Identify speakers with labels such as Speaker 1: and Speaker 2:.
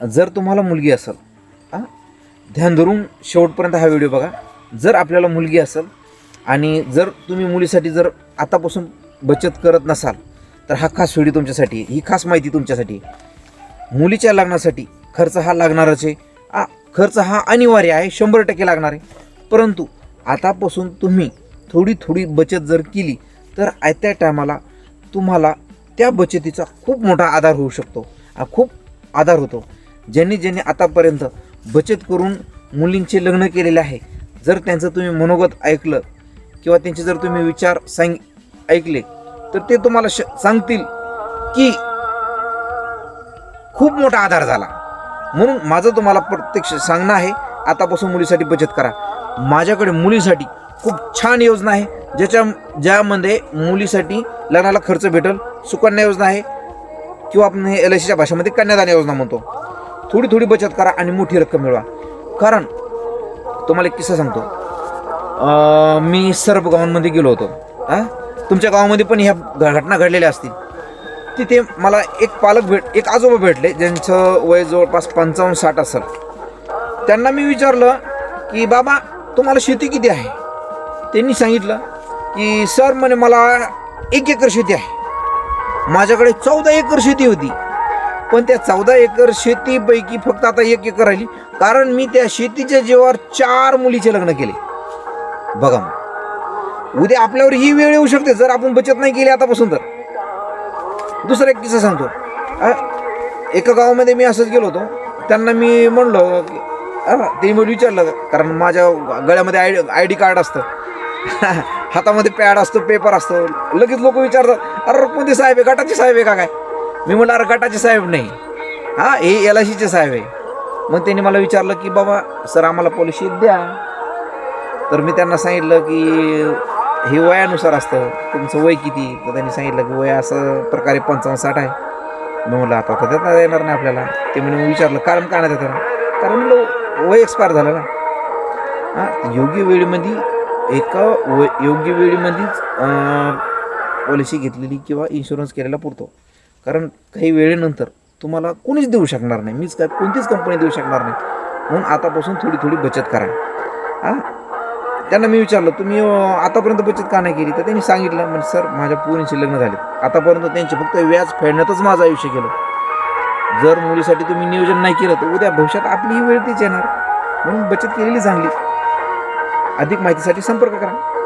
Speaker 1: जर तुम्हाला मुलगी असेल हां ध्यान धरून शेवटपर्यंत हा व्हिडिओ बघा. जर आपल्याला मुलगी असेल आणि जर तुम्ही मुलीसाठी जर आतापासून बचत करत नसाल तर हा खास व्हिडिओ तुमच्यासाठी ही खास माहिती तुमच्यासाठी. मुलीच्या लग्नासाठी खर्च हा लागणारच आहे. खर्च हा अनिवार्य आहे शंभर टक्के लागणार आहे. परंतु आतापासून तुम्ही थोडी थोडी बचत जर केली तर आयत्या टायमाला तुम्हाला त्या बचतीचा खूप मोठा आधार होऊ शकतो. खूप आधार होतो. ज्यांनी ज्यांनी आतापर्यंत बचत करून मुलींचे लग्न केलेले आहे जर त्यांचं तुम्ही मनोगत ऐकलं किंवा त्यांचे जर तुम्ही विचार सांग ऐकले तर ते तुम्हाला श सांगतील की खूप मोठा आधार झाला. म्हणून माझं तुम्हाला प्रत्यक्ष सांगणं आहे आतापासून मुलीसाठी बचत करा. माझ्याकडे मुलीसाठी खूप छान योजना आहे ज्याच्या ज्यामध्ये मुलीसाठी लग्नाला खर्च भेटेल सुकन्या योजना आहे किंवा आपण हे एल आय सीच्या भाषेमध्ये कन्यादान योजना म्हणतो. थोडी थोडी बचत करा आणि मोठी रक्कम मिळवा. कारण तुम्हाला एक किस्सा सांगतो. मी सर्व गावांमध्ये गेलो होतो. हां? तुमच्या गावामध्ये पण ह्या घटना घडलेल्या असतील. तिथे मला एक पालक भेट एक आजोबा भेटले ज्यांचं वय जवळपास पंचावन्न साठ असेल. त्यांना मी विचारलं की बाबा तुम्हाला शेती किती आहे? त्यांनी सांगितलं की सर म्हणे मला एक एकर शेती आहे. माझ्याकडे चौदा एकर शेती होती. पण त्या चौदा एकर शेतीपैकी फक्त आता एक एकर राहिली. कारण मी त्या शेतीच्या जीवावर चार मुलीचे लग्न केले. बघा मग. उद्या आपल्यावर ही वेळ येऊ शकते जर आपण बचत नाही केली आतापासून तर. दुसरा एक किस्सा सांगतो. एका गावामध्ये मी असंच गेलो होतो. त्यांना मी म्हणलं की ते मी विचारलं कारण माझ्या गळ्यामध्ये आय आय डी कार्ड असतं. हातामध्ये पॅड असतो पेपर असतो. लगेच लोक विचारतात अरे कोणते साहेब आहे? गटाचे साहेब आहे का काय? मी म्हणलं अरे गटाचे साहेब नाही. हां हे एल आय सीचे साहेब आहे. मग त्यांनी मला विचारलं की बाबा सर आम्हाला पॉलिसी द्या. तर मी त्यांना सांगितलं की हे वयानुसार असतं. तुमचं वय किती? तर त्यांनी सांगितलं की वय असं प्रकारे पंचावन्न साठ आहे. मी म्हटलं आता तर देता येणार नाही आपल्याला. ते म्हणून विचारलं कारण का नाही देता? कारण म्हणलं वय एक्सपायर झालं ना. हां योग्य वेळेमध्ये एका व योग्य वेळेमध्येच पॉलिसी घेतलेली किंवा इन्शुरन्स केलेला पुरतो. कारण काही वेळेनंतर तुम्हाला कोणीच देऊ शकणार नाही. मीच काय कोणतीच कंपनी देऊ शकणार नाही. म्हणून आतापासून थोडी थोडी बचत करा. हां? त्यांना मी विचारलं तुम्ही आतापर्यंत बचत का नाही केली? तर त्यांनी सांगितलं म्हणजे सर माझ्या पोरींचे लग्न झाले आतापर्यंत त्यांचे फक्त व्याज फेडण्यातच माझं आयुष्य गेलं. जर मुलीसाठी तुम्ही नियोजन नाही केलं तर उद्या भविष्यात आपली ही वेळ तीच येणार. म्हणून बचत केलेली चांगली. अधिक माहितीसाठी संपर्क करा.